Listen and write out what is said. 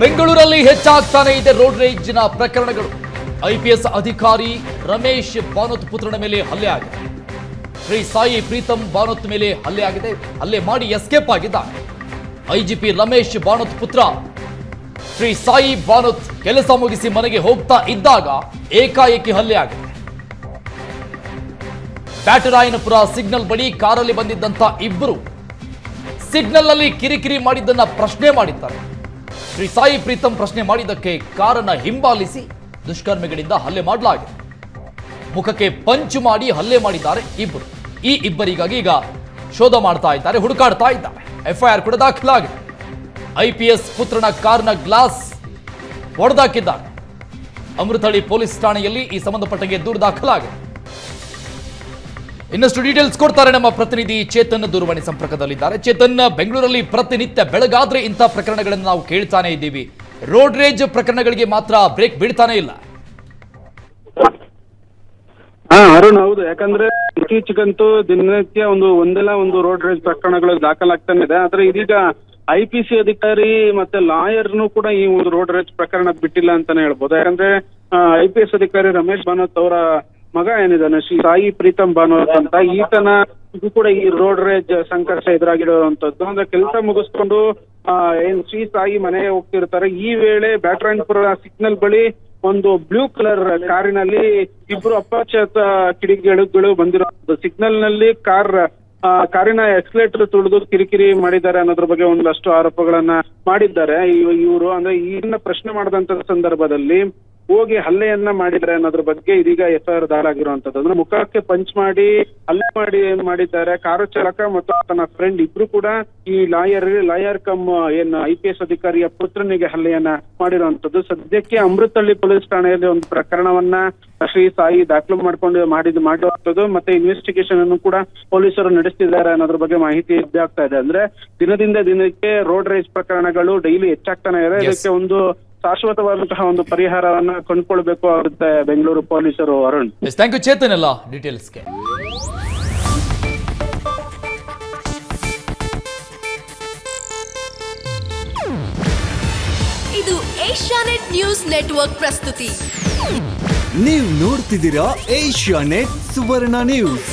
ಬೆಂಗಳೂರಲ್ಲಿ ಹೆಚ್ಚಾಗ್ತಾನೆ ಇದೆ ರೋಡ್ ರೇಜ್ನ ಪ್ರಕರಣಗಳು. ಐಪಿಎಸ್ ಅಧಿಕಾರಿ ರಮೇಶ್ ಬಾನೋತ್ ಪುತ್ರನ ಮೇಲೆ ಹಲ್ಲೆ ಆಗಿದೆ. ಶ್ರೀ ಸಾಯಿ ಪ್ರೀತಮ್ ಬಾನೋತ್ ಮೇಲೆ ಹಲ್ಲೆ ಆಗಿದೆ. ಹಲ್ಲೆ ಮಾಡಿ ಎಸ್ಕೇಪ್ ಆಗಿದ್ದಾನೆ. ಐಜಿಪಿ ರಮೇಶ್ ಬಾನೋತ್ ಪುತ್ರ ಶ್ರೀ ಸಾಯಿ ಬಾನೋತ್ ಕೆಲಸ ಮುಗಿಸಿ ಮನೆಗೆ ಹೋಗ್ತಾ ಇದ್ದಾಗ ಏಕಾಏಕಿ ಹಲ್ಲೆ ಆಗಿದೆ. ಬ್ಯಾಟರಾಯನಪುರ ಸಿಗ್ನಲ್ ಬಳಿ ಕಾರಲ್ಲಿ ಬಂದಿದ್ದಂತ ಇಬ್ಬರು ಸಿಗ್ನಲ್ನಲ್ಲಿ ಕಿರಿಕಿರಿ ಮಾಡಿದ್ದನ್ನ ಪ್ರಶ್ನೆ ಮಾಡಿದ್ದಾರೆ. ಶ್ರೀ ಸಾಯಿ ಪ್ರೀತಂ ಪ್ರಶ್ನೆ ಮಾಡಿದ್ದಕ್ಕೆ ಕಾರನ್ನು ಹಿಂಬಾಲಿಸಿ ದುಷ್ಕರ್ಮಿಗಳಿಂದ ಹಲ್ಲೆ ಮಾಡಲಾಗಿದೆ. ಮುಖಕ್ಕೆ ಪಂಚ್ ಮಾಡಿ ಹಲ್ಲೆ ಮಾಡಿದ್ದಾರೆ ಇಬ್ಬರು. ಈ ಇಬ್ಬರಿಗಾಗಿ ಈಗ ಶೋಧ ಮಾಡ್ತಾ ಇದ್ದಾರೆ, ಹುಡುಕಾಡ್ತಾ ಇದ್ದಾರೆ. ಎಫ್ಐಆರ್ ಕೂಡ ದಾಖಲಾಗಿದೆ. ಐಪಿಎಸ್ ಪುತ್ರನ ಕಾರ್ನ ಗ್ಲಾಸ್ ಹೊಡೆದಾಕಿದ್ದಾರೆ ಅಮೃತಹಳ್ಳಿ ಪೊಲೀಸ್ ಠಾಣೆಯಲ್ಲಿ ಈ ಸಂಬಂಧಪಟ್ಟಂಗೆ ದೂರು ದಾಖಲಾಗಿದೆ. ಇನ್ನಷ್ಟು ಡೀಟೇಲ್ಸ್ ಕೊಡ್ತಾರೆ ನಮ್ಮ ಪ್ರತಿನಿಧಿ ಚೇತನ್ ದೂರವಾಣಿ ಸಂಪರ್ಕದಲ್ಲಿದ್ದಾರೆ. ಚೇತನ್, ಬೆಂಗಳೂರಲ್ಲಿ ಪ್ರತಿನಿತ್ಯ ಬೆಳಗಾದ್ರೆ ಇಂಥ ಪ್ರಕರಣಗಳನ್ನು ನಾವು ಕೇಳ್ತಾನೆ ಇದ್ದೀವಿ. ರೋಡ್ ರೇಜ್ ಪ್ರಕರಣಗಳಿಗೆ ಮಾತ್ರ ಬ್ರೇಕ್ ಬೀಳ್ತಾನೆ ಇಲ್ಲ. ಹಾ, ಅರುಣ್, ಹೌದು. ಯಾಕಂದ್ರೆ ಇತ್ತೀಚೆಗಂತೂ ದಿನನಿತ್ಯ ಒಂದು ಒಂದೆಲ್ಲ ಒಂದು ರೋಡ್ ರೇಜ್ ಪ್ರಕರಣಗಳು ದಾಖಲಾಗ್ತಾನೆ ಇದೆ. ಆದ್ರೆ ಇದೀಗ ಐ ಪಿ ಸಿ ಅಧಿಕಾರಿ ಮತ್ತೆ ಲಾಯರ್ನು ಕೂಡ ಈ ಒಂದು ರೋಡ್ ರೇಜ್ ಪ್ರಕರಣ ಬಿಟ್ಟಿಲ್ಲ ಅಂತಾನೆ ಹೇಳ್ಬೋದು. ಯಾಕಂದ್ರೆ ಐ ಪಿ ಎಸ್ ಅಧಿಕಾರಿ ರಮೇಶ್ ಭಾನತ್ ಅವರ ಮಗ ಏನಿದಾನೆ? ಶ್ರೀ ಸಾಯಿ ಪ್ರೀತಮ್ ಭಾನೋತ್ ಅಂತ. ಈತನ ಇದು ಕೂಡ ಈ ರೋಡ್ ರೇಜ್ ಸಂಕಷ್ಟ ಎದುರಾಗಿರುವಂತದ್ದು ಅಂದ್ರೆ ಕೆಲಸ ಮುಗಿಸ್ಕೊಂಡು ಏನ್ ಶ್ರೀ ಸಾಯಿ ಮನೆಗೆ ಹೋಗ್ತಿರ್ತಾರೆ. ಈ ವೇಳೆ ಬ್ಯಾಟ್ರಾಯನ್ಪುರ ಸಿಗ್ನಲ್ ಬಳಿ ಒಂದು ಬ್ಲೂ ಕಲರ್ ಕಾರಿನಲ್ಲಿ ಇಬ್ರು ಅಪಚಾತ ಕಿಡಿಗೇಳುಗಳು ಬಂದಿರೋ ಸಿಗ್ನಲ್ನಲ್ಲಿ ಕಾರ್ ಕಾರಿನ ಎಕ್ಸಲೇಟರ್ ತುಳಿದು ಕಿರಿಕಿರಿ ಮಾಡಿದ್ದಾರೆ ಅನ್ನೋದ್ರ ಬಗ್ಗೆ ಒಂದಷ್ಟು ಆರೋಪಗಳನ್ನ ಮಾಡಿದ್ದಾರೆ ಇವರು. ಅಂದ್ರೆ ಇದನ್ನ ಪ್ರಶ್ನೆ ಮಾಡಿದಂತ ಸಂದರ್ಭದಲ್ಲಿ ಹೋಗಿ ಹಲ್ಲೆಯನ್ನ ಮಾಡಿದ್ರೆ ಅನ್ನೋದ್ರ ಬಗ್ಗೆ ಇದೀಗ ಎಫ್ ಐ ಆರ್ ದಾರಾಗಿರುವಂತದ್ದು. ಅಂದ್ರೆ ಮುಖಕ್ಕೆ ಪಂಚ್ ಮಾಡಿ ಹಲ್ಲೆ ಮಾಡಿ ಏನ್ ಮಾಡಿದ್ದಾರೆ. ಕಾರು ಚಾಲಕ ಮತ್ತು ಆತನ ಫ್ರೆಂಡ್ ಇಬ್ರು ಕೂಡ ಈ ಲಾಯರ್ ಲಾಯರ್ ಕಮ್ ಏನ್ ಐ ಪಿ ಎಸ್ ಅಧಿಕಾರಿಯ ಪುತ್ರನಿಗೆ ಹಲ್ಲೆಯನ್ನ ಮಾಡಿರುವಂತದ್ದು. ಸದ್ಯಕ್ಕೆ ಅಮೃತಹಳ್ಳಿ ಪೊಲೀಸ್ ಠಾಣೆಯಲ್ಲಿ ಒಂದು ಪ್ರಕರಣವನ್ನ ಶ್ರೀ ಸಾಯಿ ದಾಖಲು ಮಾಡ್ಕೊಂಡು ಮಾಡಿದ್ ಮಾಡುವಂತದ್ದು ಮತ್ತೆ ಇನ್ವೆಸ್ಟಿಗೇಷನ್ ಅನ್ನು ಕೂಡ ಪೊಲೀಸರು ನಡೆಸ್ತಿದ್ದಾರೆ ಅನ್ನೋದ್ರ ಬಗ್ಗೆ ಮಾಹಿತಿ ಆಗ್ತಾ ಇದೆ. ಅಂದ್ರೆ ದಿನದಿಂದ ದಿನಕ್ಕೆ ರೋಡ್ ರೇಸ್ ಪ್ರಕರಣಗಳು ಡೈಲಿ ಹೆಚ್ಚಾಗ್ತಾನೆ ಇದೆ. ಇದಕ್ಕೆ ಒಂದು ಶಾಶ್ವತವಾದಂತಹ ಒಂದು ಪರಿಹಾರವನ್ನ ಕಂಡುಕೊಳ್ಬೇಕು ಆಗುತ್ತೆ ಬೆಂಗಳೂರು ಪೊಲೀಸರು ಅರುಣ್. ಥ್ಯಾಂಕ್ ಯು ಚೇತನ್ ಎಲ್ಲ ಡೀಟೇಲ್ಸ್ಗೆ ಇದು ಏಷ್ಯಾನೆಟ್ ನ್ಯೂಸ್ ನೆಟ್ವರ್ಕ್ ಪ್ರಸ್ತುತಿ. ನೀವು ನೋಡ್ತಿದ್ದೀರಾ ಏಷ್ಯಾ ನೆಟ್ ಸುವರ್ಣ ನ್ಯೂಸ್.